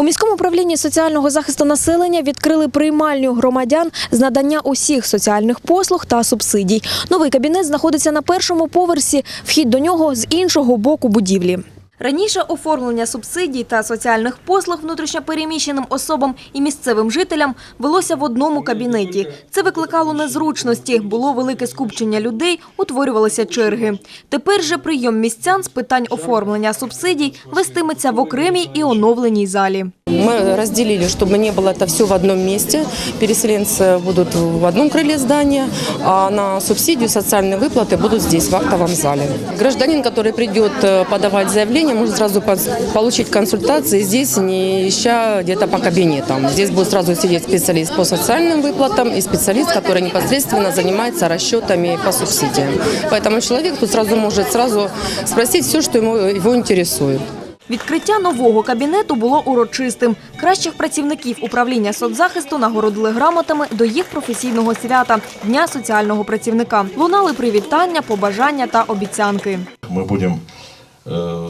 У міському управлінні соціального захисту населення відкрили приймальню громадян з надання усіх соціальних послуг та субсидій. Новий кабінет знаходиться на першому поверсі. Вхід до нього з іншого боку будівлі. Раніше оформлення субсидій та соціальних послуг внутрішньопереміщеним особам і місцевим жителям велося в одному кабінеті. Це викликало незручності, було велике скупчення людей, утворювалися черги. Тепер же прийом містян з питань оформлення субсидій вестиметься в окремій і оновленій залі. Мы разделили, чтобы не было это все в одном месте. Переселенцы будут в одном крыле здания, а на субсидию социальные выплаты будут здесь, в актовом зале. Гражданин, который придет э, подавать заявление, может сразу пос- получить консультации здесь, не ища где-то по кабинетам. Здесь будет сразу сидеть специалист по социальным выплатам и специалист, который непосредственно занимается расчетами по субсидиям. Поэтому человек тут сразу может сразу спросить все, что ему, его интересует. Відкриття нового кабінету було урочистим. Кращих працівників управління соцзахисту нагородили грамотами до їх професійного свята – Дня соціального працівника. Лунали привітання, побажання та обіцянки. Мы будем э,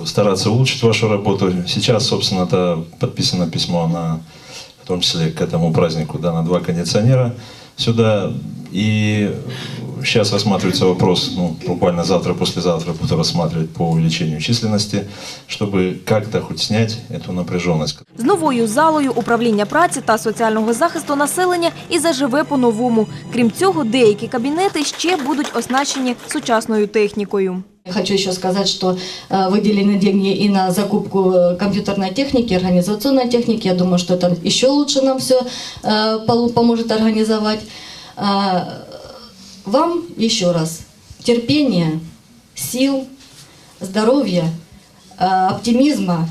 стараться улучшить вашу работу. Сейчас, собственно, это подписано письмо на, в том числе к этому празднику, да, на два кондиционера сюда. И сейчас рассматривается вопрос, ну, буквально завтра, послезавтра буду рассматривать по увеличению численности, чтобы как-то хоть снять эту напряженность. З новою залою управління праці та соціального захисту населення і заживе по-новому. Крім цього, деякі кабінети ще будуть оснащені сучасною технікою. Хочу еще сказать, что э, выделены деньги и на закупку э, компьютерной техники, организационной техники. Я думаю, что это еще лучше нам все поможет организовать. Вам еще раз терпения, сил, здоровья, э, оптимизма.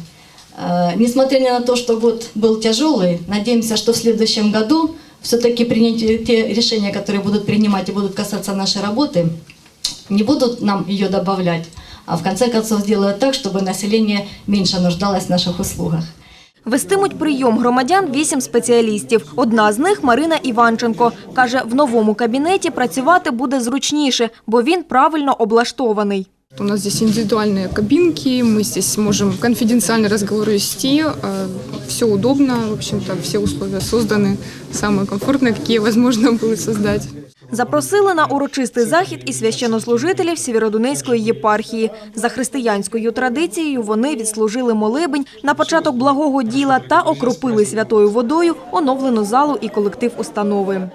Э, Несмотря на то, что год был тяжелый, надеемся, что в следующем году все-таки принять те решения, которые будут принимать и будут касаться нашей работы, не будут нам ее добавлять, а в конце концов сделают так, чтобы население меньше нуждалось в наших услугах. Вестимуть прийом громадян вісім спеціалістів. Одна з них Марина Іванченко. Каже, в новому кабінеті працювати буде зручніше, бо він правильно облаштований. У нас здесь индивидуальные кабинки, мы здесь можем конфиденциальные разговоры вести, все удобно, в общем-то, все условия созданы, самые комфортные, какие возможно будет создать. Запросили на урочистий захід і священнослужителів Сєвєродонецької єпархії. За християнською традицією вони відслужили молебень на початок благого діла та окропили святою водою оновлену залу і колектив установи.